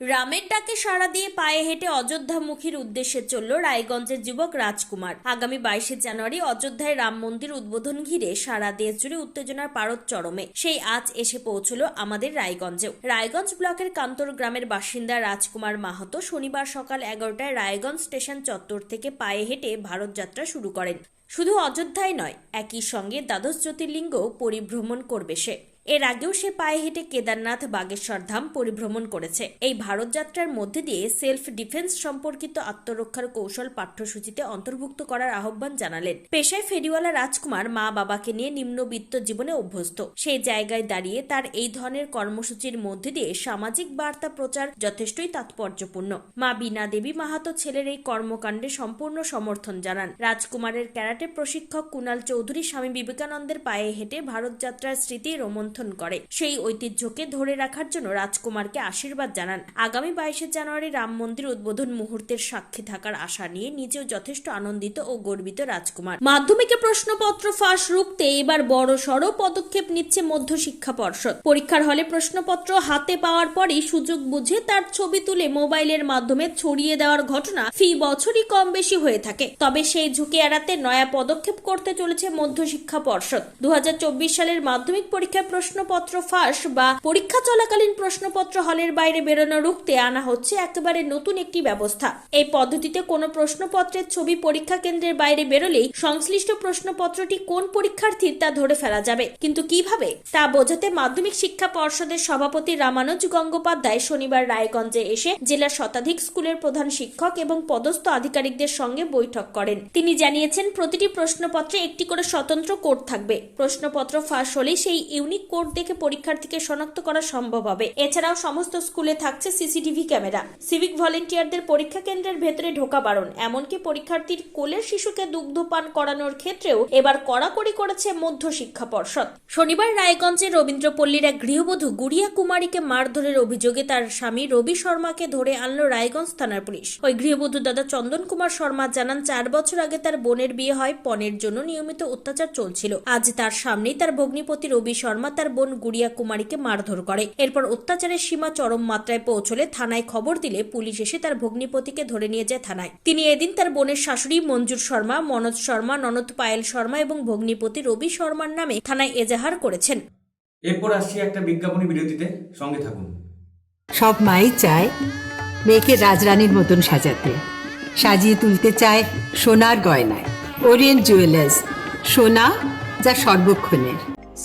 রামের ডাকে সাড়া দিয়ে পায়ে হেঁটে অযোধ্যামুখীর উদ্দেশ্যে চলল রায়গঞ্জের যুবক রাজকুমার। আগামী বাইশে জানুয়ারি অযোধ্যায় রাম মন্দির উদ্বোধন ঘিরে সারা দেশ জুড়ে উত্তেজনার পারদ চরমে। সেই আজ এসে পৌঁছল আমাদের রায়গঞ্জেও। রায়গঞ্জ ব্লকের কান্তর গ্রামের বাসিন্দা রাজকুমার মাহাতো শনিবার সকাল এগারোটায় রায়গঞ্জ স্টেশন চত্বর থেকে পায়ে হেঁটে ভারত যাত্রা শুরু করেন। শুধু অযোধ্যায় নয়, একই সঙ্গে দ্বাদশ জ্যোতির্লিঙ্গ পরিভ্রমণ করবে সে। এর আগেও সে পায়ে হেঁটে কেদারনাথ, বাগেশ্বর ধাম পরিভ্রমণ করেছে। এই ভারত যাত্রার মধ্যে দিয়ে সেলফ ডিফেন্স সম্পর্কিত আত্মরক্ষার কৌশল পাঠ্যসূচিতে অন্তর্ভুক্ত করার আহ্বান জানালেন। পেশায় ফেরিওয়ালা রাজকুমার মা বাবাকে নিয়ে নিম্নবিত্ত জীবনে অভ্যস্ত। সেই জায়গায় দাঁড়িয়ে তার এই ধরনের কর্মসূচির মধ্যে দিয়ে সামাজিক বার্তা প্রচার যথেষ্টই তাৎপর্যপূর্ণ। মা বীণা দেবী মাহাতো ছেলের এই কর্মকাণ্ডে সম্পূর্ণ সমর্থন জানান। রাজকুমারের ক্যারাটে প্রশিক্ষক কুনাল চৌধুরী স্বামী বিবেকানন্দের পায়ে হেঁটে ভারত যাত্রার স্মৃতি রোমন্থন করে। সেই ঐতিহ্যকে ধরে রাখার জন্য রাজকুমারকে আশীর্বাদ জানান। আগামী বাইশে জানুয়ারি রাম মন্দির উদ্বোধন মুহূর্তের সাক্ষী থাকার আশা নিয়ে নিজেও যথেষ্ট আনন্দিত ও গর্বিত রাজকুমার। মাধ্যমিকে প্রশ্নপত্র ফাঁস রুখতে এবার বড় সড় পদক্ষেপ নিচ্ছে মধ্য শিক্ষা পর্ষদ। পরীক্ষার হলে প্রশ্নপত্র হাতে পাওয়ার পরই সুযোগ বুঝে তার ছবি তুলে মোবাইলের মাধ্যমে ছড়িয়ে দেওয়ার ঘটনা ফি বছরই কম বেশি হয়ে থাকে। তবে সেই ঝুঁকি এড়াতে নয়া পদক্ষেপ করতে চলেছে মধ্য শিক্ষা পর্ষদ। দু হাজার চব্বিশ সালের মাধ্যমিক পরীক্ষার প্রশ্নপত্র ফাঁস বা পরীক্ষা চলাকালীন প্রশ্নপত্র হলের বাইরে বেরোনো রুখতে আনা হচ্ছে একেবারে নতুন একটি ব্যবস্থা। এই পদ্ধতিতে কোনো প্রশ্নপত্রের ছবি পরীক্ষা কেন্দ্রের বাইরে বেরোলেই সংশ্লিষ্ট প্রশ্নপত্রটি কোন পরীক্ষার্থীর তা ধরে ফেলা যাবে? কিন্তু কীভাবে? তা বোঝাতে মাধ্যমিক শিক্ষা পর্ষদের সভাপতি রামানুজ গঙ্গোপাধ্যায় শনিবার রায়গঞ্জে এসে জেলার শতাধিক স্কুলের প্রধান শিক্ষক এবং পদস্থ আধিকারিকদের সঙ্গে বৈঠক করেন। তিনি জানিয়েছেন, প্রতিটি প্রশ্নপত্রে একটি করে স্বতন্ত্র কোড থাকবে। প্রশ্নপত্র ফাঁস হলেই সেই ইউনিক কোড দেখে পরীক্ষার্থীকে শনাক্ত করা সম্ভব হবে। এছাড়াও সমস্ত স্কুলে থাকছে সিসিটিভি ক্যামেরা। সিভিক ভলেন্টিয়ারদের পরীক্ষা কেন্দ্রের ভেতরে ঢোকা বারণ। এমনকি পরীক্ষার্থীর কোলের শিশুকে দুগ্ধপান করানোর ক্ষেত্রেও এবার কড়াকড়ি করেছে মধ্য শিক্ষা পর্ষদ। শনিবার রায়গঞ্জের রবীন্দ্রপল্লীর এক গৃহবধূ গুড়িয়া কুমারীকে মারধরের অভিযোগে তার স্বামী রবি শর্মাকে ধরে আনলো রায়গঞ্জ থানার পুলিশ। ওই গৃহবধূ দাদা চন্দন কুমার শর্মা জানান, চার বছর আগে তার বোনের বিয়ে হয় পণের জন্য নিয়মিত অত্যাচার চলছিল। আজ তার সামনেই তার ভগ্নিপতি রবি শর্মা তার বোন গুড়িয়া কুমারীকে মারধর করে। এরপর অত্যাচারের সীমা চরম মাত্রায় পৌঁছলে থানায় খবর দিলে পুলিশ এসে তার ভগ্নিপতিকে ধরে নিয়ে যায় থানায়। তিনি এদিন তার বোনের শাশুড়ি মঞ্জুর শর্মা মনোজ শর্মা ননদ পায়েল শর্মা এবং ভগ্নিপতি রবি শর্মার নামে থানায় এজাহার করেছেন। এরপর আসছি একটা বিজ্ঞাপনী বিরতিতে। সঙ্গে থাকুন। সব মাই চায় মেয়েকে রাজরানীর মতন সাজাতে। সাজিয়ে তুলতে চায় সোনার গয়নায়। ওরিয়েন্ট জুয়েলার্স সোনা যা সর্বক্ষণের।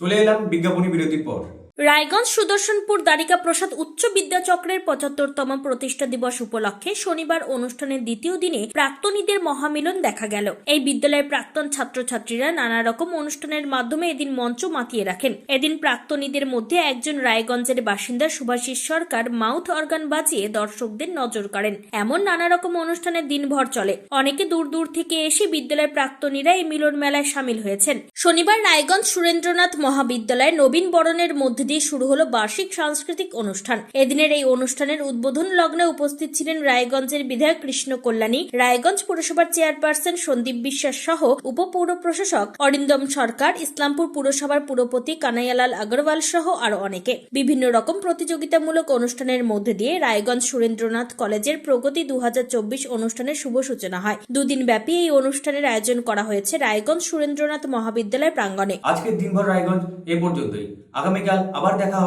চলে এলাম বিজ্ঞাপনী বিরতির পর। রায়গঞ্জ সুদর্শনপুর দ্বারিকা প্রসাদ উচ্চ বিদ্যাচক্রের পঁচাত্তরতম প্রতিষ্ঠা দিবস উপলক্ষে শনিবার অনুষ্ঠানের দ্বিতীয় দিনে প্রাক্তনীদের মহামিলন দেখা গেল। এই বিদ্যালয়ের প্রাক্তন ছাত্রছাত্রীরা নানা রকম অনুষ্ঠানের মাধ্যমে এদিন মঞ্চ মাতিয়ে রাখেন। এদিন প্রাক্তনীদের মধ্যে একজন রায়গঞ্জের বাসিন্দা সুভাষিস সরকার মাউথ অর্গান বাজিয়ে দর্শকদের নজর কাড়েন। এমন নানা রকম অনুষ্ঠানের দিনভর চলে। অনেকে দূর দূর থেকে এসে বিদ্যালয়ের প্রাক্তনীরা এই মিলন মেলায় সামিল হয়েছেন। শনিবার রায়গঞ্জ সুরেন্দ্রনাথ মহাবিদ্যালয়ে নবীন বরণের মধ্যে দিয়ে শুরু হলো বার্ষিক সাংস্কৃতিক অনুষ্ঠান। এদিনের এই অনুষ্ঠানের উদ্বোধন লগ্নে উপস্থিত ছিলেন রায়গঞ্জের বিধায়ক কৃষ্ণ কল্যাণী, রায়গঞ্জ পুরসভার চেয়ারপারসন সন্দীপ বিশ্বাস সহ উপপৌর প্রশাসক অরিন্দম সরকার, ইসলামপুর পুরসভার পুরপতি কানাইয়ালাল আগরওয়াল সহ আরও অনেকে। বিভিন্ন রকম প্রতিযোগিতামূলক অনুষ্ঠানের মধ্যে দিয়ে রায়গঞ্জ সুরেন্দ্রনাথ কলেজের প্রগতি দু হাজার চব্বিশ অনুষ্ঠানের শুভ সূচনা হয়। দুদিন ব্যাপী এই অনুষ্ঠানের আয়োজন করা হয়েছে রায়গঞ্জ সুরেন্দ্রনাথ মহাবিদ্যালয় প্রাঙ্গণে। আজকের দিনভর রায়গঞ্জ এ পর্যন্তই। আগামীকাল আবার দেখা হবে।